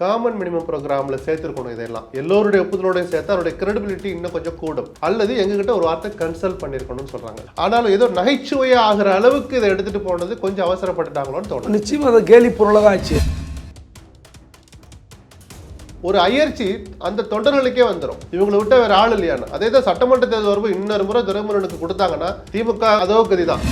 Common minimum ப்ரோக்ராம்ல சேர்த்துருக்கணும் இதெல்லாம். எல்லோருடைய ஒப்புதலோடையும் சேர்த்து அவருடைய கிரெடிபிலிட்டி இன்னும் கொஞ்சம் கூடும். அல்லது எங்ககிட்ட ஒரு வார்த்தை கன்சல்ட் பண்ணியிருக்கணும்னு சொல்றாங்க. ஆனாலும் ஏதோ நகைச்சுவையா ஆகிற அளவுக்கு இதை எடுத்துட்டு போனது கொஞ்சம் அவசரப்பட்டுட்டாங்களோன்னு தோணுது. நிச்சயமா அதை கேலி பொருளாக ஆச்சு. ஒரு அயற்சி அந்த தொண்டர்களுக்கே வந்துடும் இவங்களை விட்ட வேற ஆள் இல்லையான்னு. அதே தான் சட்டமன்ற தேர்தல் வரும்போது இன்னொரு முறை துரைமுருகனுக்கு கொடுத்தாங்கன்னா திமுக அதோ கதி தான்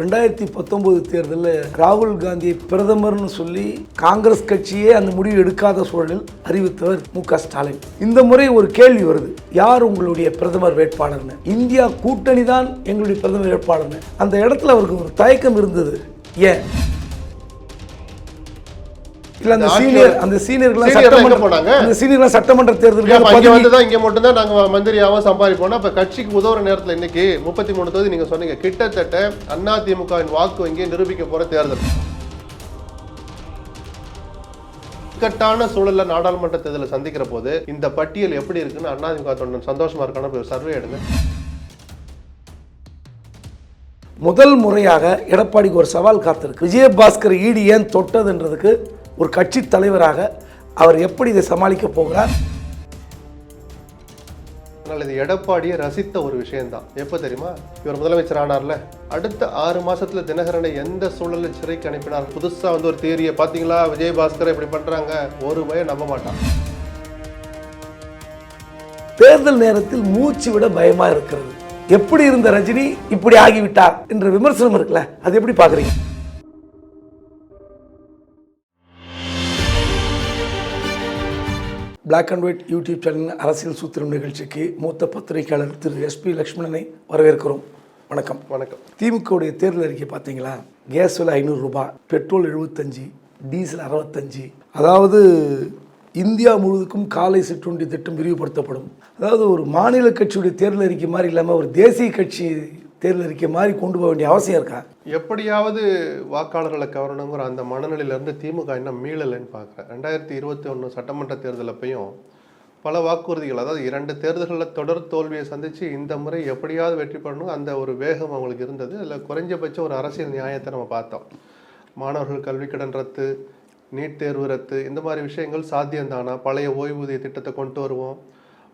ரெண்டாயிரத்தி பத்தொன்பது தேர்தலில் ராகுல் காந்தியை பிரதமர்னு சொல்லி காங்கிரஸ் கட்சியே அந்த முடிவு எடுக்காத சூழலில் அறிவித்தவர் மு க ஸ்டாலின். இந்த முறை ஒரு கேள்வி வருது. யார் உங்களுடைய பிரதமர் வேட்பாளர்னு? இந்தியா கூட்டணி தான் எங்களுடைய பிரதமர் வேட்பாளர்னு. அந்த இடத்துல அவருக்கு ஒரு தயக்கம் இருந்தது. ஏன்? இல்ல அந்த சீனியர் அந்த சீனியர்கள்லாம் எங்க சட்டமன்ற போனாங்க? அந்த சீனியர்லாம் சட்டமன்ற ஏப்பா, இங்க தேர்தலுக்கு வந்துதான் இங்க மட்டும்தான் நாங்க மந்திரியாவும் சம்பாதிப்போம் அப்ப கட்சிக்கு உதவுற நேரத்துல இன்னைக்கு முப்பத்தி மூணு தொகுதி நீங்க சொன்னீங்க. கிட்டத்தட்ட அண்ணா திமுகவின் வாக்கு வங்கியை நிரூபிக்க போற தேர்தல். இக்கட்டான சூழல்ல நாடாளுமன்ற தேர்தலை சந்திக்கிற போது இந்த பட்டியல் எப்படி இருக்குன்னு அண்ணா திமுக தொண்டன் சந்தோஷமா இருக்கான போய் சர்வே எடுங்க. முதல் முறையாக எடப்பாடிக்கு ஒரு சவால் காத்திருக்கு. விஜயபாஸ்கர் ஈடு ஏன் தொட்டதுன்றதுக்கு ஒரு கட்சி தலைவராக அவர் எப்படி இதை சமாளிக்க போகிறார்? ஆனால் இது எடப்பாடியை ரசித்த ஒரு விஷயம்தான். எப்போ தெரியுமா? இவர் முதலமைச்சர் ஆனார்ல. அடுத்த ஆறு மாசத்துல தினகரனை எந்த சூழலில் சிறைக்கு அனுப்பினார்? புதுசா வந்து ஒரு தேரியை பாத்தீங்களா விஜயபாஸ்கர் இப்படி பண்றாங்க. ஒரு பயம் நம்ப மாட்டான். தேர்தல் நேரத்தில் மூச்சு விட பயமா இருக்கிறது. எப்படி இருந்த ரஜினி இப்படி ஆகிவிட்டார் என்ற விமர்சனம் இருக்குல்ல அது எப்படி பார்க்குறீங்க? பிளாக் அண்ட் ஒயிட் யூடியூப் சேனலின் அரசியல் சூத்திரம் நிகழ்ச்சிக்கு மூத்த பத்திரிகையாளர் திரு எஸ்பி லக்ஷ்மணனை வரவேற்கிறோம். வணக்கம். வணக்கம். திமுகவுடைய தேர்தல் அறிக்கை பார்த்தீங்களா? கேஸ் விலை ஐநூறு ரூபாய் பெட்ரோல் எழுபத்தஞ்சு டீசல் அறுபத்தஞ்சு. அதாவது இந்தியா முழுவதுக்கும் காலை சிற்றுண்டி திட்டம் விரிவுபடுத்தப்படும். அதாவது ஒரு மாநில கட்சியுடைய தேர்தல் அறிக்கை மாதிரி இல்லாமல் ஒரு தேசிய கட்சி தேர்தல் அறிக்கை மாதிரி கொண்டு போக வேண்டிய அவசியம் இருக்கா? எப்படியாவது வாக்காளர்களை கவரணுங்கிற அந்த மனநிலையிலேருந்து திமுக இன்னும் மீளலைன்னு பார்க்குறேன். ரெண்டாயிரத்தி இருபத்தி ஒன்று சட்டமன்ற தேர்தலப்பையும் பல வாக்குறுதிகள் அதாவது இரண்டு தேர்தல்களில் தொடர் தோல்வியை சந்தித்து இந்த முறை எப்படியாவது வெற்றி பெறணும் அந்த ஒரு வேகம் அவங்களுக்கு இருந்தது. அதில் குறைஞ்சபட்சம் ஒரு அரசியல் நியாயத்தை நம்ம பார்த்தோம். மாணவர்கள் கல்வி கடன் ரத்து நீட் தேர்வு ரத்து இந்த மாதிரி விஷயங்கள் சாத்தியம்தானா? பழைய ஓய்வூதிய திட்டத்தை கொண்டு வருவோம்.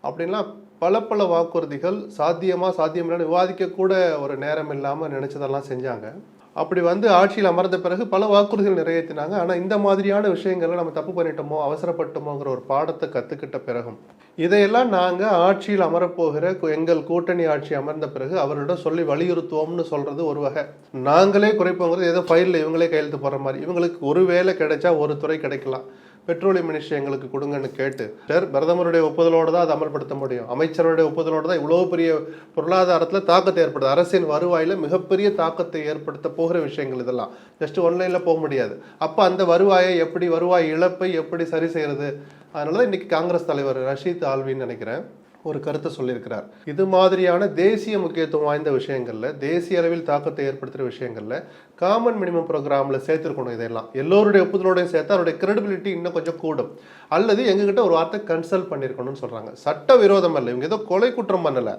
அப்படின்லாம் பல பல வாக்குறுதிகள் சாத்தியமாக சாத்தியமில்லைன்னு விவாதிக்கக்கூட ஒரு நேரம் இல்லாமல் நினச்சதெல்லாம் செஞ்சாங்க. அப்படி வந்து ஆட்சியில் அமர்ந்த பிறகு பல வாக்குறுதிகள் நிறைவேற்றினாங்க. ஆனால் இந்த மாதிரியான விஷயங்களை நம்ம தப்பு பண்ணிட்டோமோ அவசரப்பட்டோமோங்கிற ஒரு பாடத்தை கற்றுக்கிட்ட பிறகும் இதையெல்லாம் நாங்கள் ஆட்சியில் அமரப்போகிற கு- எங்கள் கூட்டணி ஆட்சி அமர்ந்த பிறகு அவர்களிடம் சொல்லி வலியுறுத்துவோம்னு சொல்கிறது ஒரு வகை. நாங்களே குறைப்போங்கிறது ஏதோ ஃபைலில் இவங்களே கையெழுத்து போடுற மாதிரி. இவங்களுக்கு ஒரு வேலை கிடைச்சா ஒரு துறை கிடைக்கலாம். பெட்ரோலியம் மினிஸ்ட்ரி எங்களுக்கு கொடுங்கன்னு கேட்டு சார் பிரதமருடைய ஒப்புதலோடு தான் அதை அமல்படுத்த முடியும். அமைச்சருடைய ஒப்புதலோடு தான் இவ்வளோ பெரிய பொருளாதாரத்தில் தாக்கத்தை ஏற்படுது. அரசின் வருவாயில் மிகப்பெரிய தாக்கத்தை ஏற்படுத்த போகிற விஷயங்கள் இதெல்லாம். ஜஸ்ட் ஒன்லைனில் போக முடியாது. அப்போ அந்த வருவாயை எப்படி வருவாய் இழப்பை எப்படி சரி செய்கிறது அதனால தான் இன்றைக்கி காங்கிரஸ் தலைவர் ரஷீத் ஆல்வின்னு நினைக்கிறேன். ஒரு கருத்தை சொல்லியிருக்கிறார். இது மாதிரியான தேசிய முக்கியத்துவம் வாய்ந்த விஷயங்களில் தேசிய அளவில் தாக்கத்தை ஏற்படுத்துகிற விஷயங்களில் காமன் மினிமம் ப்ரோக்ராம்ல சேர்த்துருக்கணும் இதெல்லாம். எல்லோருடைய ஒப்புதலோடையும் சேர்த்து அவருடைய கிரெடிபிலிட்டி இன்னும் கொஞ்சம் கூடும். அல்லது எங்ககிட்ட ஒரு வார்த்தை கன்சல்ட் பண்ணியிருக்கணும்னு சொல்கிறாங்க சட்ட விரோதம் அல்ல. இவங்க ஏதோ கொலை குற்றம் பண்ணலை.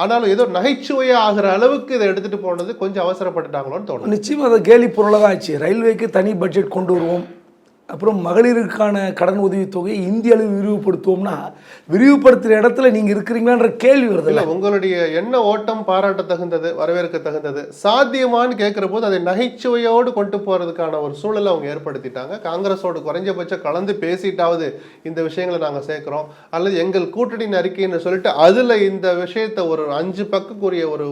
ஆனாலும் ஏதோ நகைச்சுவையாக ஆகிற அளவுக்கு இதை எடுத்துகிட்டு போனது கொஞ்சம் அவசரப்பட்டுட்டாங்களோன்னு தோணும் நிச்சயமாக அதை கேலி பொருளாக ஆச்சு. ரயில்வேக்கு தனி பட்ஜெட் கொண்டு வருவோம். அப்புறம் மகளிருக்கான கடன் உதவித்தொகையை இந்திய அளவில் விரிவுபடுத்துவோம்னா விரிவுபடுத்துகிற இடத்துல நீங்கள் இருக்கிறீங்களான்ற கேள்வி வருது இல்ல உங்களுடைய என்ன ஓட்டம் பாராட்ட தகுந்தது வரவேற்க தகுந்தது சாத்தியமான்னு கேட்கிற போது அதை நகைச்சுவையோடு கொண்டு போறதுக்கான ஒரு சூழலை அவங்க ஏற்படுத்திட்டாங்க. காங்கிரஸோடு குறைஞ்சபட்சம் கலந்து பேசிட்டாவது இந்த விஷயங்களை நாங்க சேர்க்கிறோம். அல்லது எங்கள் கூட்டணியின் அறிக்கைன்னு சொல்லிட்டு அதுல இந்த விஷயத்தை ஒரு அஞ்சு பக்கக்குரிய ஒரு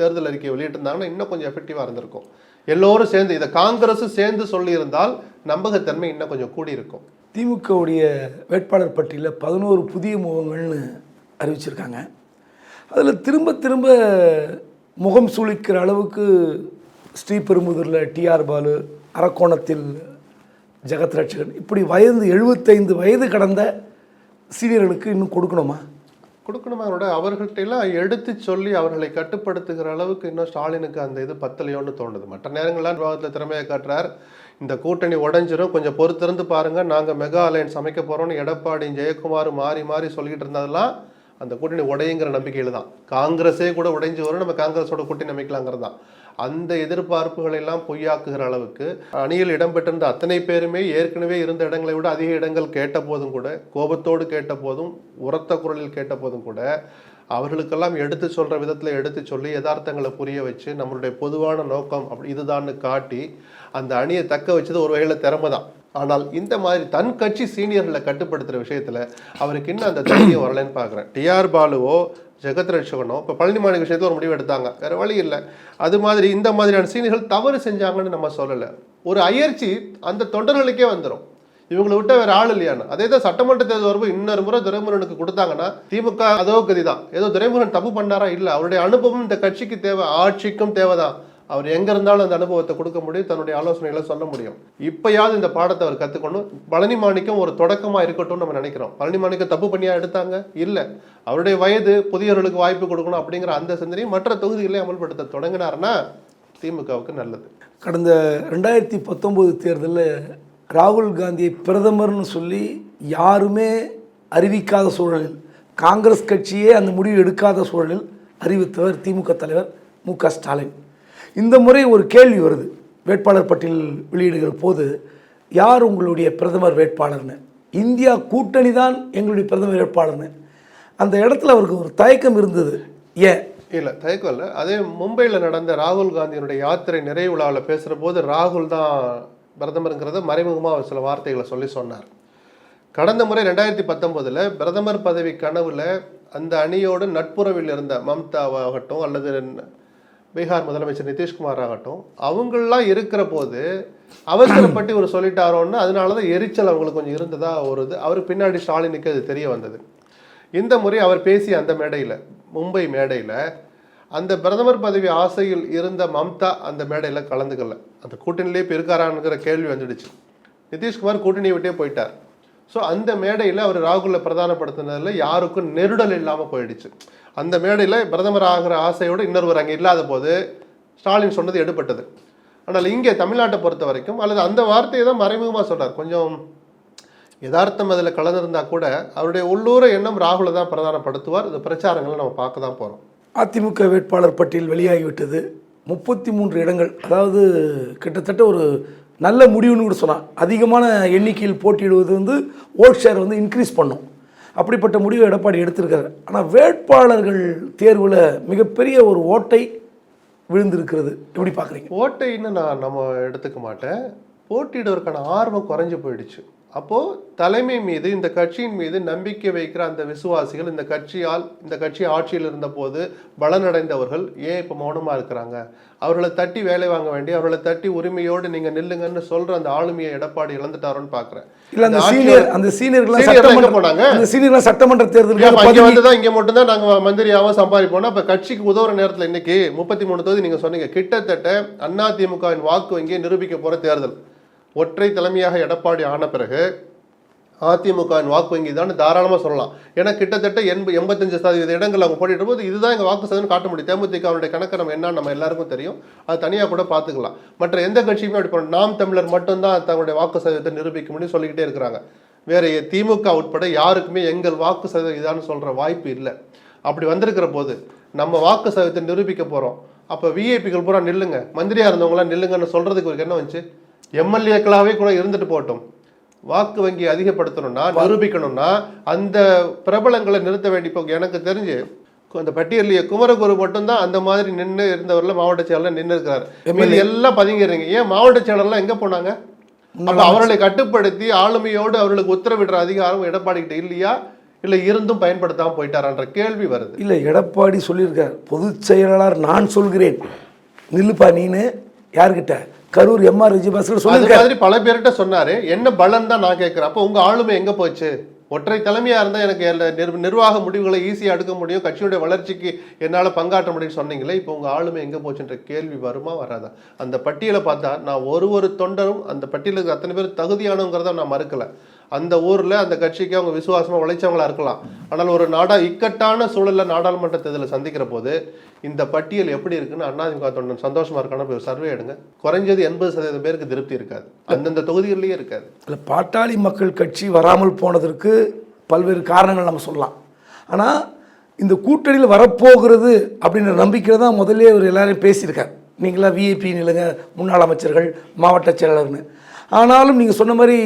தேர்தல் அறிக்கையை வெளியிட்டிருந்தாங்கன்னா இன்னும் கொஞ்சம் எஃபெக்டிவா இருந்திருக்கும். எல்லோரும் சேர்ந்து இதை காங்கிரஸ் சேர்ந்து சொல்லியிருந்தால் நம்பகத்தன்மை இன்னும் கொஞ்சம் கூடி இருக்கும் திமுகவுடைய வேட்பாளர் பட்டியலில் பதினோரு புதிய முகங்கள்னு அறிவிச்சிருக்காங்க. அதில் திரும்ப திரும்ப முகம் சுளிக்கிற அளவுக்கு ஸ்ரீபெரும்புதூரில் டிஆர் பாலு அரக்கோணத்தில் ஜெகத் ரட்சகன் இப்படி வயது எழுபத்தைந்து வயது கடந்த சீனியர்களுக்கு இன்னும் கொடுக்கணுமா? கொடுக்கணுமா? அவர்கள்ட்டெல்லாம் எடுத்து சொல்லி அவர்களை கட்டுப்படுத்துகிற அளவுக்கு இன்னும் ஸ்டாலினுக்கு அந்த இது பத்தலையோன்னு தோணுது. மற்ற நேரங்கள்லாம் விவாதத்தில் திறமையை காட்டுறார். இந்த கூட்டணி உடஞ்சிரும். கொஞ்சம் பொறுத்திருந்து பாருங்கள் நாங்கள் மெகா அலையன்ஸ் அமைக்க போகிறோம்னு எடப்பாடி ஜெயக்குமார் மாறி மாறி சொல்லிட்டு இருந்ததெல்லாம் அந்த கூட்டணி உடையுங்கிற நம்பிக்கையில் தான். காங்கிரஸே கூட உடைஞ்சு வரும். நம்ம காங்கிரஸோட கூட்டணி அமைக்கலாங்கிறது தான். அந்த எதிர்பார்ப்புகளை எல்லாம் பொய்யாக்குகிற அளவுக்கு அணியில் இடம்பெற்றிருந்த அத்தனை பேருமே ஏற்கனவே இருந்த இடங்களை விட அதிக இடங்கள் கேட்ட போதும் கூட கோபத்தோடு கேட்ட போதும் உரத்த குரலில் கேட்ட போதும் கூட அவர்களுக்கெல்லாம் எடுத்து சொல்கிற விதத்தில் எடுத்து சொல்லி யதார்த்தங்களை புரிய வச்சு நம்மளுடைய பொதுவான நோக்கம் அப்படி இதுதான்னு காட்டி அந்த அணியை தக்க வச்சது ஒரு வகையில் திறமை தான். ஆனால் இந்த மாதிரி தன் கட்சி சீனியர்களை கட்டுப்படுத்துகிற விஷயத்தில் அவருக்கு இன்னும் அந்த தைரியம் வரலன்னு பார்க்குறேன். டிஆர் பாலுவோ ஜெகத் ரட்சகனோ இப்போ பழனி மாநில விஷயத்தில் ஒரு முடிவு எடுத்தாங்க. வேறு வழி இல்லை. அது மாதிரி இந்த மாதிரியான சீனியர்கள் தவறு செஞ்சாங்கன்னு நம்ம சொல்லலை. ஒரு அயற்சி அந்த தொண்டர்களுக்கே வந்துடும் இவங்களை விட்ட வேற ஆள் இல்லையான்னு. அதே தான் சட்டமன்ற தேர்தல் வரும்போது இன்னொரு முறை துரைமுருகனுக்கு கொடுத்தாங்கன்னா திமுக அதோ கதி தான் ஏதோ துரைமுருகன் தப்பு பண்ணாரா? இல்லை. அவருடைய அனுபவம் இந்த கட்சிக்கு தேவை ஆட்சிக்கும் தேவைதான். அவர் எங்க இருந்தாலும் அந்த அனுபவத்தை கொடுக்க முடியும் தன்னுடைய ஆலோசனைகளை சொல்ல முடியும். இப்பயாவது இந்த பாடத்தை அவர் கத்துக்கணும். பழனி மாணிக்கம் ஒரு தொடக்கமா இருக்கட்டும் நம்ம நினைக்கிறோம். பழனி மாணிக்கம் தப்பு பண்ணியா எடுத்தாங்க? இல்ல. அவருடைய வயது புதியவர்களுக்கு வாய்ப்பு கொடுக்கணும் அப்படிங்கிற அந்த சிந்தனையை மற்ற தொகுதிகளை அமல்படுத்த தொடங்கினாருன்னா திமுகவுக்கு நல்லது. கடந்த ரெண்டாயிரத்தி பத்தொம்போது தேர்தலில் ராகுல் காந்தியை பிரதமர்னு சொல்லி யாருமே அறிவிக்காத சூழலில் காங்கிரஸ் கட்சியே அந்த முடிவு எடுக்காத சூழலில் அறிவித்தவர் திமுக தலைவர் மு க ஸ்டாலின். இந்த முறை ஒரு கேள்வி வருது. வேட்பாளர் பட்டியல் வெளியிடுகிற போது யார் உங்களுடைய பிரதமர் வேட்பாளர்னு? இந்தியா கூட்டணி தான் எங்களுடைய பிரதமர் வேட்பாளர்னு. அந்த இடத்துல அவருக்கு ஒரு தயக்கம் இருந்தது. ஏன்? இல்லை தயக்கம் இல்லை. அதே மும்பையில் நடந்த ராகுல் காந்தியினுடைய யாத்திரை நிறைவு விழாவில் பேசுகிற போது ராகுல் தான் பிரதமருங்கிறத மறைமுகமாக சில வார்த்தைகளை சொல்லி சொன்னார். கடந்த முறை ரெண்டாயிரத்தி பத்தொம்போதில் பிரதமர் பதவி கனவில் அந்த அணியோடு நட்புறவில் இருந்த மம்தாவாகட்டும் அல்லது பீகார் முதலமைச்சர் நிதிஷ்குமார் ஆகட்டும் அவங்களாம் இருக்கிற போது அவசரப்பட்டு இவர் சொல்லிட்டாரோன்னு அதனால தான் எரிச்சல் அவங்களுக்கு கொஞ்சம் இருந்ததா ஒரு இது. அவருக்கு பின்னாடி ஸ்டாலினுக்கு அது தெரிய வந்தது. இந்த முறை அவர் பேசிய அந்த மேடையில் மும்பை மேடையில் அந்த பிரதமர் பதவி ஆசையில் இருந்த மம்தா அந்த மேடையில் கலந்துக்கல. அந்த கூட்டணியிலே இப்போ இருக்காராங்கிற கேள்வி வந்துடுச்சு. நிதிஷ்குமார் கூட்டணியை விட்டே போயிட்டார். ஸோ அந்த மேடையில் அவர் ராகுலை பிரதானப்படுத்தினதில் யாருக்கும் நெருடல் இல்லாமல் போயிடுச்சு. அந்த மேடையில் பிரதமர் ஆகிற ஆசையோடு இன்னொருவர் அங்கே இல்லாத போது ஸ்டாலின் சொன்னது எடுபட்டது. ஆனால் இங்கே தமிழ்நாட்டை பொறுத்த வரைக்கும் அல்லது அந்த வார்த்தையை தான் மறைமுகமாக சொல்கிறார் கொஞ்சம் யதார்த்தம் அதில் கலந்திருந்தால் கூட அவருடைய உள்ளூர எண்ணம் ராகுலை தான் பிரதானப்படுத்துவார். இந்த பிரச்சாரங்களை நம்ம பார்க்க தான் போகிறோம் அதிமுக வேட்பாளர் பட்டியல் வெளியாகிவிட்டது. முப்பத்தி மூன்று இடங்கள் அதாவது கிட்டத்தட்ட ஒரு நல்ல முடிவுன்னு கூட சொன்னால் அதிகமான எண்ணிக்கையில் போட்டியிடுவது வந்து ஓட் ஷேர் வந்து இன்க்ரீஸ் பண்ணும். அப்படிப்பட்ட முடிவை எடப்பாடி எடுத்திருக்காரு. ஆனால் வேட்பாளர்கள் தேர்வில் மிகப்பெரிய ஒரு ஓட்டை விழுந்திருக்கிறது. எப்படி பார்க்குறீங்க ஓட்டைன்னு நான் நம்ம எடுத்துக்க மாட்டேன். போட்டியிடுவதற்கான ஆர்வம் குறைஞ்சு போயிடுச்சு. அப்போ தலைமை மீது இந்த கட்சியின் மீது நம்பிக்கை வைக்கிற அந்த விசுவாசிகள் இந்த கட்சியால் இந்த கட்சி ஆட்சியில் இருந்த போது பலனடைந்தவர்கள் ஏன் இப்போ மௌனமா இருக்கிறாங்க? அவர்களை தட்டி வேலை வாங்க வேண்டிய அவர்களை தட்டி உரிமையோடு நீங்க நில்லுங்கன்னு சொல்ற அந்த ஆளுமையை எடப்பாடி இழந்துட்டாரோன்னு பாக்குறேன். இல்லை அந்த சீனியர் அந்த சீனியர்லாம் சீனியர்லாம் எங்க சட்டமன்ற போனாங்க? அந்த சீனியர்லாம் சட்டமன்ற அப்ப இங்க தேர்தலுக்கு வந்துதான் இங்க மட்டும்தான் நாங்க மந்திரியாவும் சம்பாதிப்போம் அப்ப கட்சிக்கு உதவுற நேரத்துல இன்னைக்கு முப்பத்தி மூணு தொகுதி நீங்க சொன்னீங்க. கிட்டத்தட்ட அண்ணா திமுகவின் வாக்கு வங்கியை நிரூபிக்க போற தேர்தல். ஒற்றை தலைமையாக எடப்பாடி ஆன பிறகு அதிமுகவின் வாக்கு வங்கி தான் தாராளமாக சொல்லலாம். ஏன்னா கிட்டத்தட்ட எண்பது எண்பத்தஞ்சு சதவீத இடங்கள் அவங்க போட்டிட்டு போது இதுதான் எங்கள் வாக்கு சதவீதம் காட்ட முடியும். தேமுதிகவுடைய கணக்கு நம்ம என்னன்னு நம்ம எல்லாருக்கும் தெரியும். அது தனியாக கூட பார்த்துக்கலாம். மற்ற எந்த கட்சியுமே அப்படி பண்ண நாம் தமிழர் மட்டும்தான் தங்களுடைய வாக்கு சதவீதத்தை நிரூபிக்க முடியும் சொல்லிக்கிட்டே இருக்கிறாங்க. வேற திமுக உட்பட யாருக்குமே எங்கள் வாக்கு சதவீதம் இதான்னு சொல்கிற வாய்ப்பு இல்லை. அப்படி வந்திருக்கிற போது நம்ம வாக்கு சதவீதத்தை நிரூபிக்க போகிறோம் அப்போ விஐபிகள் பூரா நில்லுங்க. மந்திரியாக இருந்தவங்களாம் நில்லுங்கன்னு சொல்கிறதுக்கு ஒரு என்ன வந்துச்சு? எம்எல்ஏக்களாவே கூட இருந்துட்டு போகட்டும். வாக்கு வங்கி அதிகப்படுத்தணும்னா நிரூபிக்கணும்னா அந்த பிரபலங்களை நிறுத்த வேண்டி இப்போ எனக்கு தெரிஞ்சு அந்த பட்டியலிய குமரகுரு மட்டும்தான் அந்த மாதிரி நின்று இருந்தவர்ல மாவட்ட செயலர் நின்று இருக்கிறார் எல்லாம் பதுங்கிடுறீங்க. ஏன் மாவட்ட செயலர்லாம் எங்க போனாங்க? அப்ப அவர்களை கட்டுப்படுத்தி ஆளுமையோடு அவர்களுக்கு உத்தரவிடுற அதிகாரம் எடப்பாடி கிட்ட இல்லையா? இல்ல இருந்தும் பயன்படுத்தாம போயிட்டாரான்ற கேள்வி வருது. இல்லை எடப்பாடி சொல்லியிருக்கார் பொதுச் செயலாளர் நான் சொல்கிறேன். நில்லுப்பா நீனு யார்கிட்ட? கரூர் எம்ஆர் அது சொல்லியிருக்காரு. மாதிரி பல பேர்கிட்ட சொன்னாரு என்ன பலன் தான் நான் கேட்கிறேன். அப்போ உங்க ஆளுமை எங்க போச்சு? ஒற்றை தலைமையா இருந்தா எனக்கு நிர்வாக முடிவுகளை ஈஸியா எடுக்க முடியும். கட்சியுடைய வளர்ச்சிக்கு என்னால பங்காற்ற முடியும்னு சொன்னீங்களே இப்போ உங்க ஆளுமை எங்க போச்சுன்ற கேள்வி வருமா வராதா? அந்த பட்டியலை பார்த்தா நான் ஒரு ஒரு தொண்டரும் அந்த பட்டியலுக்கு அத்தனை பேர் தகுதியானவங்கிறத நான் மறுக்கல. அந்த ஊரில் அந்த கட்சிக்கு அவங்க விசுவாசமாக உழைச்சவங்களா இருக்கலாம். ஆனால் ஒரு நாடா இக்கட்டான சூழலில் நாடாளுமன்ற தேர்தலில் சந்திக்கிற போது இந்த பட்டியல் எப்படி இருக்குன்னு அதிமுக தொண்டன் சந்தோஷமா இருக்கான ஒரு சர்வே எடுங்க. குறைஞ்சது எண்பது சதவீதம் பேருக்கு திருப்தி இருக்காது. அந்தந்த தொகுதிகளிலேயே இருக்காது. இல்லை பாட்டாளி மக்கள் கட்சி வராமல் போனதற்கு பல்வேறு காரணங்கள் நம்ம சொல்லலாம். ஆனால் இந்த கூட்டணியில் வரப்போகிறது அப்படின்ற நம்பிக்கை தான் முதல்ல அவர் எல்லாரையும் பேசியிருக்கார். நீங்களா விஐபி நிலங்க முன்னாள் அமைச்சர்கள் மாவட்ட செயலாளர்னு. ஆனாலும் நீங்கள் சொன்ன மாதிரி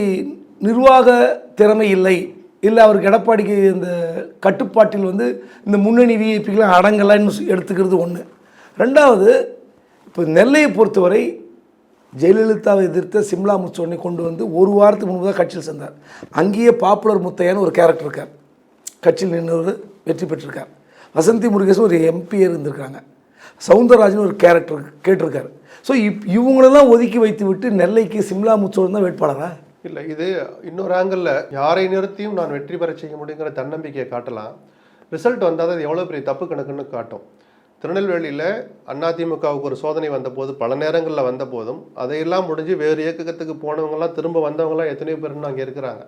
நிர்வாக திறமை இல்லை இல்லை அவருக்கு எடப்பாடிக்கு இந்த கட்டுப்பாட்டில் வந்து இந்த முன்னணி விஐபிக்கெலாம் அடங்கலைன்னு சொ- எடுத்துக்கிறது ஒன்று ரெண்டாவது இப்போ நெல்லையை பொறுத்தவரை ஜெயலலிதாவை எதிர்த்த சிம்லா முச்சோனை கொண்டு வந்து ஒரு வாரத்துக்கு முன்பு தான் கட்சியில் சேர்ந்தார். அங்கேயே பாப்புலர் முத்தையான்னு ஒரு கேரக்டர் இருக்கார். கட்சியில் நின்று வெற்றி பெற்றிருக்கார். வசந்தி முருகேசன் ஒரு எம்பி இருந்திருக்காங்க. சவுந்தரராஜன் ஒரு கேரக்டர் கேட்டிருக்காரு. ஸோ இப் இவங்களெல்லாம் ஒதுக்கி வைத்து விட்டு நெல்லைக்கு சிம்லா முச்சோடன் தான் வேட்பாளரா? இல்லை இது இன்னொரு ஆங்கிளில் யாரை நிறுத்தியும் நான் வெற்றி பெற செய்ய முடியுங்கிற தன்னம்பிக்கையை காட்டலாம். ரிசல்ட் வந்தால் அது எவ்வளோ பெரிய தப்பு கணக்குன்னு காட்டும். திருநெல்வேலியில் அதிமுகவுக்கு ஒரு சோதனை வந்தபோது பல நேரங்களில் வந்த போதும் அதையெல்லாம் முடிஞ்சு வேறு இயக்கத்துக்கு போனவங்கலாம் திரும்ப வந்தவங்களாம் எத்தனையோ பேர்னு அங்கே இருக்கிறாங்க.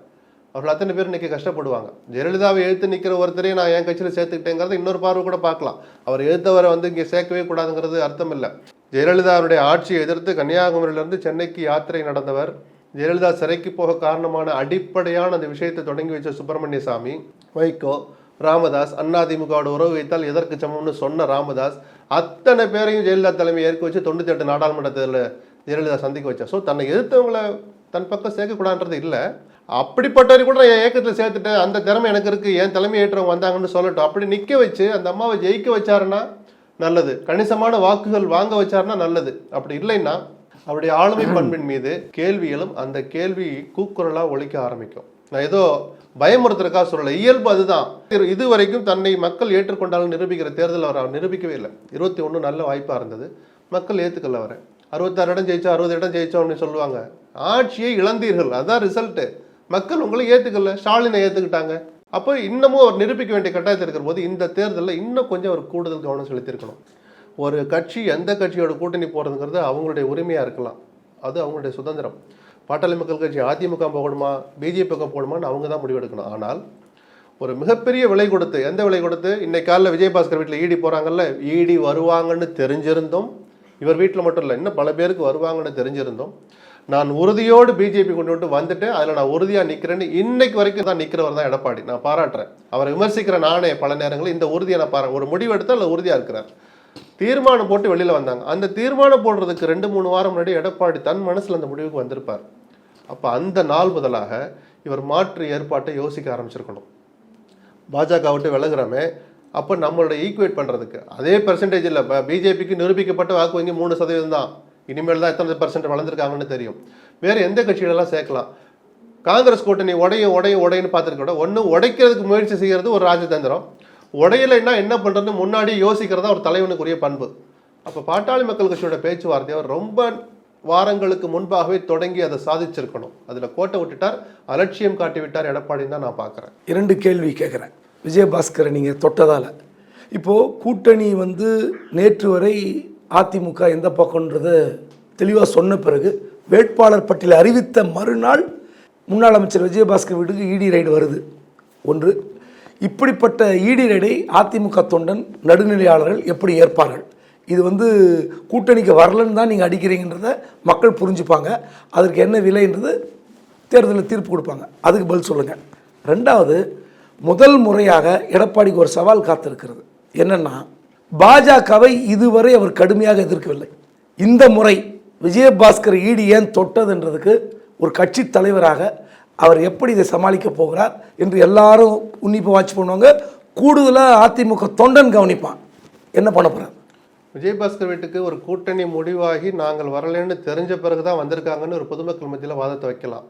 அவர்கள் அத்தனை பேர் இன்னைக்கு கஷ்டப்படுவாங்க. ஜெயலலிதாவை எழுத்து நிற்கிற ஒருத்தரையும் நான் என் கட்சியில் சேர்த்துக்கிட்டேங்கிறது இன்னொரு பார்வை கூட பார்க்கலாம். அவர் எழுத்தவரை வந்து இங்கே சேர்க்கவே கூடாதுங்கிறது அர்த்தம் இல்லை. ஜெயலலிதாவுடைய ஆட்சியை எதிர்த்து கன்னியாகுமரியிலிருந்து சென்னைக்கு யாத்திரை நடந்தவர் ஜெயலலிதா சிறைக்கு போக காரணமான அடிப்படையான அந்த விஷயத்தை தொடங்கி வச்ச சுப்பிரமணிய சாமி வைகோ ராமதாஸ் அதிமுகவோட உறவு வைத்தால் எதற்கு சமம்னு சொன்ன ராமதாஸ் அத்தனை பேரையும் ஜெயலலிதா தலைமை ஏற்க வச்சு தொண்ணூத்தி எட்டு நாடாளுமன்ற தேர்தலில் ஜெயலலிதா சந்திக்க வச்சா ஸோ தன்னை எதிர்த்தவங்களை தன் பக்கம் சேர்க்கக்கூடாதுன்றது இல்லை. அப்படிப்பட்டவரை கூட நான் என் இயக்கத்தில் சேர்த்துட்டேன் அந்த திறமை எனக்கு இருக்கு என் தலைமை ஏற்றவங்க வந்தாங்கன்னு சொல்லட்டும். அப்படி நிற்க வச்சு அந்த அம்மாவை ஜெயிக்க வச்சாருன்னா நல்லது. கணிசமான வாக்குகள் வாங்க வச்சாருன்னா நல்லது. அப்படி இல்லைன்னா அவருடைய ஆளுமை பண்பின் மீது கேள்விகளும் அந்த கேள்வி கூக்குரலா ஒழிக்க ஆரம்பிக்கும். நான் ஏதோ பயமுறுத்துறக்கா சொல்லலை. இயல்பு அதுதான். இது- இதுவரைக்கும் தன்னை மக்கள் ஏற்றுக்கொண்டாலும் நிரூபிக்கிற தேர்தல் அவர் அவர் நிரூபிக்கவே இல்லை. இருபத்தி ஒன்று நல்ல வாய்ப்பாக இருந்தது. மக்கள் ஏற்றுக்கல அவரை. அறுபத்தாறு இடம் ஜெயிச்சா அறுபது இடம் ஜெயிச்சோம்னு சொல்லுவாங்க. ஆட்சியை இழந்தீர்கள். அதுதான் ரிசல்ட்டு. மக்கள் உங்களை ஏற்றுக்கல ஸ்டாலினை ஏற்றுக்கிட்டாங்க அப்போ இன்னமும் அவர் நிரூபிக்க வேண்டிய கட்டாயத்தில் இருக்கிற போது இந்த தேர்தலில் இன்னும் கொஞ்சம் அவர் கூடுதல் கவனம் செலுத்தியிருக்கணும். ஒரு கட்சி எந்த கட்சியோட கூட்டணி போகிறதுங்கிறது அவங்களுடைய உரிமையாக இருக்கலாம். அது அவங்களுடைய சுதந்திரம். பாட்டாளி மக்கள் கட்சி அதிமுக போகணுமா பிஜேபி பக்கம் போகணுமான்னு அவங்க தான் முடிவெடுக்கணும். ஆனால் ஒரு மிகப்பெரிய விலை கொடுத்து எந்த விலை கொடுத்து இன்னைக்கு காலையில் விஜயபாஸ்கர் வீட்டில் ஈடி போகிறாங்கல்ல ஈடி வருவாங்கன்னு தெரிஞ்சிருந்தும் இவர் வீட்டில் மட்டும் இல்லை இன்னும் பல பேருக்கு வருவாங்கன்னு தெரிஞ்சிருந்தோம் நான் உறுதியோடு பிஜேபி கொண்டு வந்து வந்துட்டேன். அதில் நான் உறுதியாக நிற்கிறேன்னு இன்னைக்கு வரைக்கும் தான் நிற்கிறவர் தான் எடப்பாடி. நான் பாராட்டுறேன். அவரை விமர்சிக்கிற நானே பல நேரங்களில் இந்த உறுதியை நான் பாரு ஒரு முடிவு எடுத்தால் அதில் உறுதியாக இருக்கிறார். தீர்மானம் போட்டு வெளியில் வந்தாங்க. அந்த தீர்மானம் போடுறதுக்கு ரெண்டு மூணு வாரம் முன்னாடி எடப்பாடி தன் மனசில் அந்த முடிவுக்கு வந்திருப்பார். அப்போ அந்த நாள் முதலாக இவர் மாற்று ஏற்பாட்டை யோசிக்க ஆரம்பிச்சிருக்கணும். பாஜக விட்டு விலகிறோமே அப்போ நம்மளோட ஈக்குவேட் பண்ணுறதுக்கு அதே பெர்சன்டேஜ் இல்லை. இப்போ பிஜேபிக்கு நிரூபிக்கப்பட்ட வாக்கு வங்கி மூணு சதவீதம் தான். இனிமேல் தான் எத்தனை பர்சன்ட் வளர்ந்துருக்காங்கன்னு தெரியும். வேறு எந்த கட்சிகளெல்லாம் சேர்க்கலாம்? காங்கிரஸ் கூட்டணி உடையும் உடையும் உடையுன்னு பார்த்துருக்க விட ஒன்று உடைக்கிறதுக்கு முயற்சி செய்கிறது ஒரு ராஜதந்திரம். உடையலைன்னா என்ன பண்ணுறதுன்னு முன்னாடி யோசிக்கிறதா ஒரு தலைவனுக்குரிய பண்பு. அப்போ பாட்டாளி மக்கள் கட்சியோட பேச்சுவார்த்தையை அவர் ரொம்ப வாரங்களுக்கு முன்பாகவே தொடங்கி அதை சாதிச்சிருக்கணும். அதில் கோட்டை விட்டுட்டார் அலட்சியம் காட்டி விட்டார் எடப்பாடின்னு தான் நான் பார்க்குறேன். இரண்டு கேள்வி கேட்குறேன். விஜயபாஸ்கரை நீங்கள் தொட்டதால். இப்போது கூட்டணி வந்து நேற்று வரை அதிமுக எந்த பக்கம்ன்றது தெளிவாக சொன்ன பிறகு வேட்பாளர் பட்டியலை அறிவித்த மறுநாள் முன்னாள் அமைச்சர் விஜயபாஸ்கர் வீட்டுக்கு இடி ரைடு வருது. ஒன்று. இப்படிப்பட்ட ஈடிரடை அதிமுக தொண்டன் நடுநிலையாளர்கள் எப்படி ஏற்பார்கள்? இது வந்து கூட்டணிக்கு வரலன்னு தான் நீங்கள் அடிக்கிறீங்கன்றத மக்கள் புரிஞ்சுப்பாங்க. அதற்கு என்ன விலைன்றது தேர்தலில் தீர்ப்பு கொடுப்பாங்க. அதுக்கு பதில் சொல்லுங்கள் ரெண்டாவது முதல் முறையாக எடப்பாடிக்கு ஒரு சவால் காத்திருக்கிறது. என்னென்னா பாஜகவை இதுவரை அவர் கடுமையாக எதிர்க்கவில்லை. இந்த முறை விஜயபாஸ்கர் ஈடு ஏன் தொட்டதுன்றதுக்கு ஒரு கட்சி தலைவராக அவர் எப்படி இதை சமாளிக்க போகிறார் என்று எல்லாரும் உன்னிப்பாக வாட்ச் பண்ணுவாங்க. கூடுதலாக அதிமுக தொண்டன் கவனிப்பான். என்ன பண்ண போகிறார் விஜயபாஸ்கர் வீட்டுக்கு ஒரு கூட்டணி முடிவாகி நாங்கள் வரலைன்னு தெரிஞ்ச பிறகு தான் வந்திருக்காங்கன்னு ஒரு பொதுமக்கள் மத்தியில் வாதத்தை வைக்கலாம்.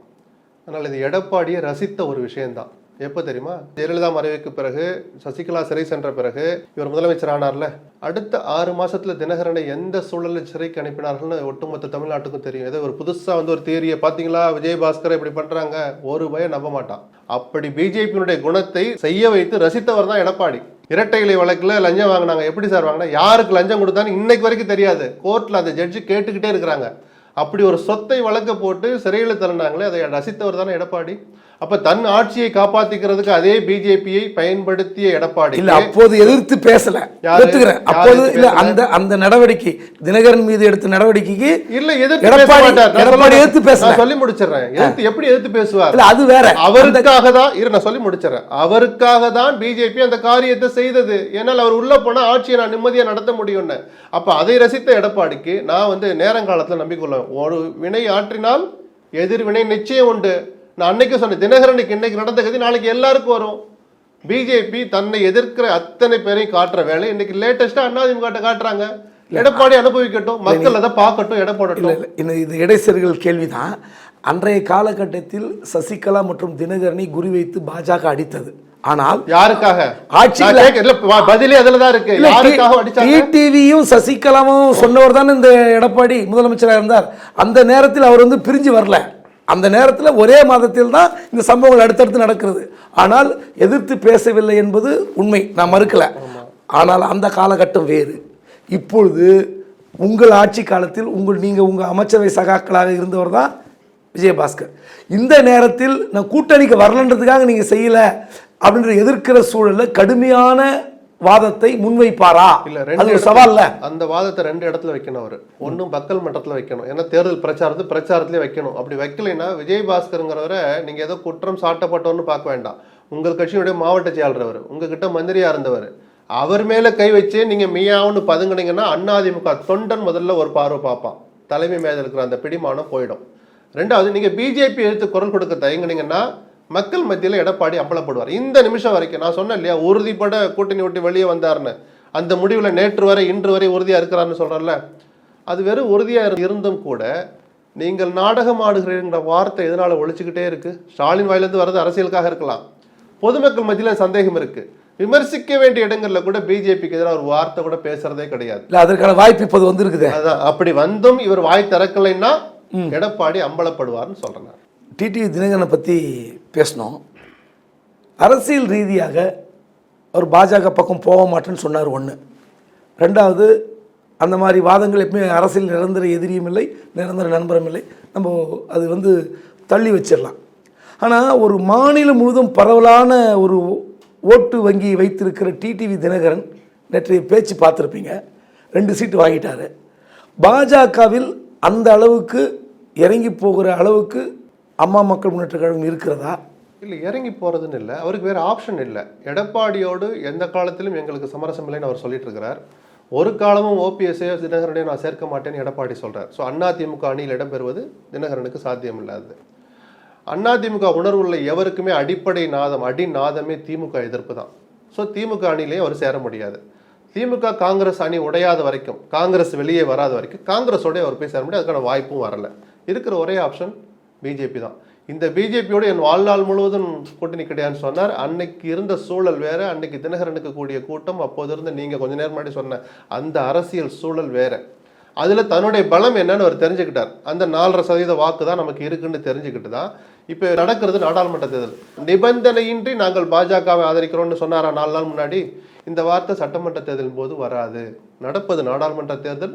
ஆனால் இது எடப்பாடியை ரசித்த ஒரு விஷயம்தான். எப்போ தெரியுமா? ஜெயலலிதா மறைவுக்கு பிறகு சசிகலா சிறை சென்ற பிறகு இவர் முதலமைச்சர் ஆனார்ல. அடுத்த ஆறு மாசத்துல தினகரனை எந்த சூழலில் சிறைக்கு அனுப்பினார்கள்னு ஒட்டுமொத்த தமிழ்நாட்டுக்கும் தெரியும். ஏதோ ஒரு புதுசா வந்து ஒரு தேரியை பாத்தீங்களா? விஜயபாஸ்கர் இப்படி பண்றாங்க? ஒரு பயம் நம்ப மாட்டான். அப்படி பிஜேபியினுடைய குணத்தை செய்ய வைத்து ரசித்தவர் தான் எடப்பாடி. இரட்டை இலை வழக்கில் லஞ்சம் வாங்கினாங்க. எப்படி சார் வாங்கினா? யாருக்கு லஞ்சம் கொடுத்தான்னு இன்னைக்கு வரைக்கும் தெரியாது. கோர்ட்டில் அந்த ஜட்ஜு கேட்டுக்கிட்டே இருக்கிறாங்க. அப்படி ஒரு சொத்தை வழக்க போட்டு சிறையில் தள்ளினாங்களே அதை ரசித்தவர் தானே எடப்பாடி? அப்ப தன் ஆட்சியை காப்பாத்திக்கிறதுக்கு அதே பிஜேபியை பயன்படுத்திய எடப்பாடி இல்ல அப்போது எதிர்த்து பேசல. அப்போது இல்ல? அந்த அந்த நடவடிக்கை தினகரன் மீது எடுத்த நடவடிக்கைக்கு இல்ல எதிர்த்து பேச எதிர்த்து. நான் சொல்லி முடிச்சிடுறேன். எதிர்த்து எப்படி எதிர்த்து பேசுவார்? இல்ல அது வேற. அவருக்காக தான் இரு நான் சொல்லி முடிச்சிடறேன். அவருக்காக தான் பிஜேபி அந்த காரியத்தை செய்தது. ஏன்னால் அவர் உள்ள போனா ஆட்சியை நான் நிம்மதியா நடத்த முடியும்னு. அப்ப அதை ரசித்த எடப்பாடிக்கு நான் வந்து நேரங்காலத்துல நம்பிக்கொள்ள ஒரு வினை ஆற்றினால் எதிர்வினை நிச்சயம் உண்டு. நான் அன்னைக்கு சொன்னேன் தினகரனுக்கு இன்னைக்கு நடந்த கதி நாளைக்கு எல்லாருக்கும் வரும். பிஜேபி தன்னை எதிர்க்கிற அத்தனை பேரையும் காட்டுற வேலை. இன்னைக்கு லேட்டஸ்டா அதிமுக காட்டுறாங்க. எடப்பாடி அனுபவிக்கட்டும் மக்கள் அதை பார்க்கட்டும் எடப்பாடட்டும் இது இடைச்செருகல் கேள்விதான். அன்றைய காலகட்டத்தில் சசிகலா மற்றும் தினகரனை குறிவைத்து பாஜக அடித்தது. ஆனால் யாருக்காக? பதிலே அதுலதான் இருக்கு. இல்ல, யாருக்காக டி- அடிச்சாங்க டிடிவியும் சசிகலாவும் சொன்னவர் தானே இந்த எடப்பாடி முதலமைச்சராக இருந்தார். அந்த நேரத்தில் அவர் வந்து பிரிஞ்சு வரல. அந்த நேரத்தில் ஒரே மாதத்தில் தான் இந்த சம்பவங்கள் அடுத்தடுத்து நடக்கிறது. ஆனால் எதிர்த்து பேசவில்லை என்பது உண்மை. நான் மறுக்கல. ஆனால் அந்த காலகட்டம் வேறு. இப்பொழுது உங்கள் ஆட்சி காலத்தில் உங்கள் நீங்கள் உங்கள் அமைச்சரவை சகாக்களாக இருந்தவர் தான் விஜயபாஸ்கர். இந்த நேரத்தில் நான் கூட்டணிக்கு வரலன்றதுக்காக நீங்கள் செய்யலை அப்படின்ற எதிர்க்கிற சூழல்ல கடுமையான வாதத்தை முன்வைப்பாரா? இல்ல ரெண்டு சவால்ல. அந்த வாதத்தை ரெண்டு இடத்துல வைக்கணும் அவரு. ஒண்ணும் மக்கள் மன்றத்துல வைக்கணும். ஏன்னா தேர்தல் பிரச்சாரத்து பிரச்சாரத்திலே வைக்கணும். அப்படி வைக்கலைன்னா விஜயபாஸ்கருங்கிறவரை நீங்க ஏதோ குற்றம் சாட்டப்பட்டோன்னு பார்க்க வேண்டாம். உங்கள் கட்சியினுடைய மாவட்ட செயலாளர் அவர். உங்ககிட்ட மந்திரியா இருந்தவர். அவர் மேல கை வச்சு நீங்க மியாவுன்னு பதுங்குனீங்கன்னா அதிமுக தொண்டன் முதல்ல ஒரு பார்வை பார்ப்பான். தலைமை மேல இருக்கிற அந்த பிடிமானம் போயிடும். ரெண்டாவது நீங்க பிஜேபி எடுத்து குரல் கொடுக்க தயங்குனீங்கன்னா மக்கள் மத்தியில் எடப்பாடி அம்பலப்படுவார். இந்த நிமிஷம் வரைக்கும் நான் சொன்னேன் இல்லையா உறுதிப்பட கூட்டணி விட்டு வெளியே வந்தாருன்னு. அந்த முடிவில் நேற்று வரை இன்று வரை உறுதியாக இருக்கிறாருன்னு சொல்கிறேன்ல அது வெறும் உறுதியாக இருந்தும் கூட நீங்கள் நாடகம் ஆடுகிறீங்கிற வார்த்தை எதனால் ஒழிச்சுக்கிட்டே இருக்கு? ஸ்டாலின் வாயிலிருந்து வர்றது அரசியலுக்காக இருக்கலாம். பொதுமக்கள் மத்தியில் சந்தேகம் இருக்கு. விமர்சிக்க வேண்டிய இடங்கள்ல கூட பிஜேபிக்கு எதிராக ஒரு வார்த்தை கூட பேசுறதே கிடையாது. இல்ல அதற்கான வாய்ப்பு இப்போது வந்திருக்குதே. அதான் அப்படி வந்தும் இவர் வாய் திறக்கலைன்னா எடப்பாடி அம்பலப்படுவார்னு சொல்றேன். டிடிவி தினகரனை பற்றி பேசினோம் அரசியல் ரீதியாக அவர் பாஜக பக்கம் போக மாட்டேன்னு சொன்னார் ஒன்று ரெண்டாவது அந்த மாதிரி வாதங்கள் எப்பவுமே அரசியல் நிரந்தர எதிரியும் இல்லை நிரந்தர நண்பரும் இல்லை. நம்ம அது வந்து தள்ளி வச்சிடலாம். ஆனால் ஒரு மாநிலம் முழுதும் பரவலான ஒரு ஓட்டு வங்கி வைத்திருக்கிற டிடிவி தினகரன் நேற்றைய பேச்சு பார்த்துருப்பீங்க. ரெண்டு சீட்டு வாங்கிட்டார். பாஜகவில் அந்த அளவுக்கு இறங்கி போகிற அளவுக்கு அம்மா மக்கள் முன்னேற்ற கழகம் இருக்கிறதா? இல்லை இறங்கி போகிறதுன்னு இல்லை. அவருக்கு வேறு ஆப்ஷன் இல்லை. எடப்பாடியோடு எந்த காலத்திலும் எங்களுக்கு சமரசம் இல்லைன்னு அவர் சொல்லிட்டு இருக்கிறார் ஒரு காலமும் ஓபிஎஸ்ஐயோ தினகரனையும் நான் சேர்க்க மாட்டேன்னு எடப்பாடி சொல்கிறார் ஸோ அதிமுக அணியில் இடம்பெறுவது தினகரனுக்கு சாத்தியம் இல்லாதது அதிமுக உணர்வுள்ள எவருக்குமே அடிப்படை நாதம் அடி நாதமே திமுக எதிர்ப்பு தான். ஸோ திமுக அணியிலேயே அவர் சேர முடியாது. திமுக காங்கிரஸ் அணி உடையாத வரைக்கும் காங்கிரஸ் வெளியே வராத வரைக்கும் காங்கிரஸோடய அவர் போய் சேர முடியாது. அதுக்கான வாய்ப்பும் வரல. இருக்கிற ஒரே ஆப்ஷன் பிஜேபி தான். இந்த பிஜேபியோட என் வாழ்நாள் முழுவதும் கூட்டணி கிடையாதுன்னு சொன்னார். அன்னைக்கு இருந்த சூழல் வேற அன்னைக்கு தினகரனுக்கு கூடிய கூட்டம் அப்போது இருந்து நீங்கள் கொஞ்ச நேரம் முன்னாடி சொன்ன அந்த அரசியல் சூழல் வேற. அதில் தன்னுடைய பலம் என்னன்னு அவர் தெரிஞ்சுக்கிட்டார். அந்த நாலரை சதவீத வாக்கு தான் நமக்கு இருக்குன்னு தெரிஞ்சுக்கிட்டு தான் இப்போ நடக்கிறது நாடாளுமன்ற தேர்தல். நிபந்தனையின்றி நாங்கள் பாஜகவை ஆதரிக்கிறோம்னு சொன்னாரா நாலு நாள் முன்னாடி? இந்த வார்த்தை சட்டமன்ற தேர்தலின் போது வராது. நடப்பது நாடாளுமன்ற தேர்தல்.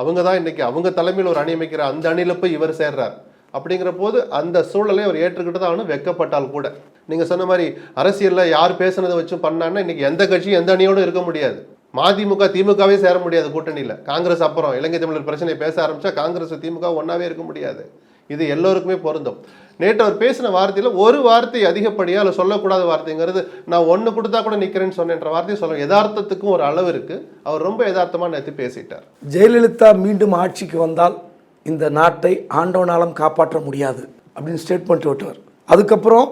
அவங்க தான் இன்னைக்கு அவங்க தலைமையில் ஒரு அணி அமைக்கிற அந்த அணியில் போய் இவர் சேர்றார். அப்படிங்கிற போது அந்த சூழலை அவர் ஏற்றுக்கிட்டு தான் ஆகணும் வெக்கப்பட்டால் கூட. நீங்கள் சொன்ன மாதிரி அரசியலில் யார் பேசுனதை வச்சும் பண்ணான்னா இன்னைக்கு எந்த கட்சியும் எந்த அணியோடு இருக்க முடியாது. மதிமுக திமுகவே சேர முடியாது கூட்டணியில். காங்கிரஸ் அப்புறம் இலங்கை தமிழர் பிரச்சனை பேச ஆரம்பிச்சா காங்கிரஸ் திமுக ஒன்றாவே இருக்க முடியாது. இது எல்லோருக்குமே பொருந்தும். நேற்று அவர் பேசின வார்த்தையில் ஒரு வார்த்தை அதிகப்படியாக அதில் சொல்லக்கூடாத வார்த்தைங்கிறது நான் ஒன்று கொடுத்தா கூட நிற்கிறேன்னு சொன்னேன்ற வார்த்தையை சொல்ல யதார்த்தத்துக்கும் ஒரு அளவு இருக்குது அவர் ரொம்ப எதார்த்தமாக நேற்று பேசிட்டார். ஜெயலலிதா மீண்டும் ஆட்சிக்கு வந்தால் இந்த நாட்டை ஆண்டவனாலும் காப்பாற்ற முடியாது அப்படின்னு ஸ்டேட்மெண்ட் விட்டவர் அதுக்கப்புறம்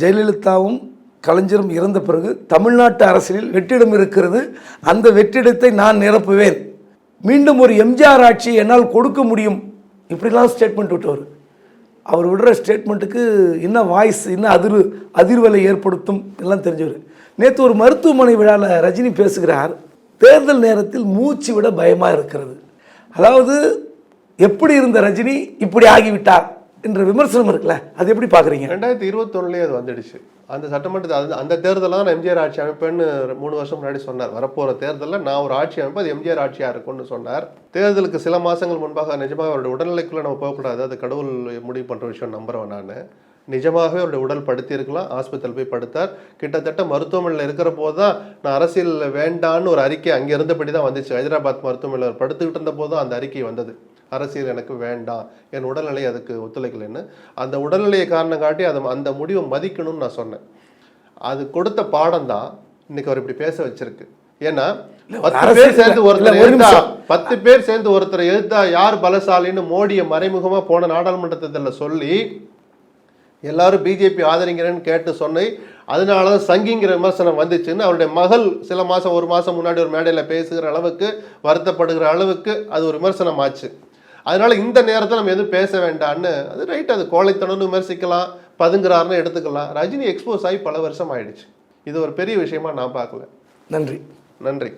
ஜெயலலிதாவும் கலைஞரும் இறந்த பிறகு தமிழ்நாட்டு அரசியலில் வெற்றிடம் இருக்கிறது. அந்த வெற்றிடத்தை நான் நிரப்புவேன். மீண்டும் ஒரு எம்ஜிஆர் ஆட்சியை என்னால் கொடுக்க முடியும். இப்படிலாம் ஸ்டேட்மெண்ட் விட்டவர் அவர் விடுற ஸ்டேட்மெண்ட்டுக்கு என்ன வாய்ஸ் என்ன அதிர் அதிர்வலை ஏற்படுத்தும் எல்லாம் தெரிஞ்சவர். நேற்று ஒரு மருத்துவமனை விழாவில் ரஜினி பேசுகிறார். தேர்தல் நேரத்தில் மூச்சு விட பயமாக இருக்கிறது. அதாவது எப்படி இருந்த ரஜினி இப்படி ஆகிவிட்டார் என்ற விமர்சனம் இருக்குல்ல அது எப்படி பார்க்குறீங்க? ரெண்டாயிரத்தி இருபத்தொன்னுலேயே அது வந்துடுச்சு. அந்த சட்டமன்ற அது அந்த தேர்தலில் தான் எம்ஜிஆர் ஆட்சி அமைப்பேன்னு மூணு வருஷம் முன்னாடி சொன்னார். வரப்போகிற தேர்தலில் நான் ஒரு ஆட்சி அமைப்பு அது எம்ஜிஆர் ஆட்சியாக இருக்கும்னு சொன்னார். தேர்தலுக்கு சில மாதங்கள் முன்பாக நிஜமாக அவருடைய உடல்நிலைக்குள்ளே நம்ம போகக்கூடாது. அது கடவுள் முடிவு பண்ணுற விஷயம் நம்புறவன் நான். நிஜமாகவே அவருடைய உடல் படுத்தியிருக்கலாம் ஆஸ்பத்திரியில் போய் படுத்தார். கிட்டத்தட்ட மருத்துவமனையில் இருக்கிற போது தான் நான் அரசியலில் வேண்டான்னு ஒரு அறிக்கை அங்கே இருந்தபடி தான் வந்துச்சு. ஹைதராபாத் மருத்துவமனையில் படுத்துக்கிட்டு இருந்த போது தான் அந்த அறிக்கை வந்தது. அரசியல் எனக்கு வேண்டாம். என் உடல்நிலை அதுக்கு ஒத்துழைக்கலைன்னு. அந்த உடல்நிலையை காரணம் காட்டி அதை அந்த முடிவை மதிக்கணும்னு நான் சொன்னேன். அது கொடுத்த பாடம் தான் இன்னைக்கு அவர் இப்படி பேச வச்சிருக்கு. ஏன்னா பத்து பேர் சேர்ந்து ஒருத்தர் ஒரு எழுத்தா. பத்து பேர் சேர்ந்து ஒருத்தரை எழுத்தா யார் பலசாலின்னு மோடியை மறைமுகமா போன நாடாளுமன்ற தேர்தலில் சொல்லி எல்லாரும் பிஜேபி ஆதரிங்கிறேன்னு கேட்டு சொன்னி அதனால தான் சங்கிங்கிற விமர்சனம் வந்துச்சுன்னு அவருடைய மகள் சில மாதம் ஒரு மாதம் முன்னாடி ஒரு மேடையில் பேசுகிற அளவுக்கு வருத்தப்படுகிற அளவுக்கு அது ஒரு விமர்சனம் ஆச்சு அதனால இந்த நேரத்தில் நம்ம எதுவும் பேச வேண்டாம்னு அது ரைட் அது கோழைத்தனம்னு விமர்சிக்கலாம் பதுங்குறாருன்னு எடுத்துக்கலாம். ரஜினி எக்ஸ்போஸ் ஆகி பல வருஷம் ஆயிடுச்சு. இது ஒரு பெரிய விஷயமா நான் பார்க்கல. நன்றி. நன்றி.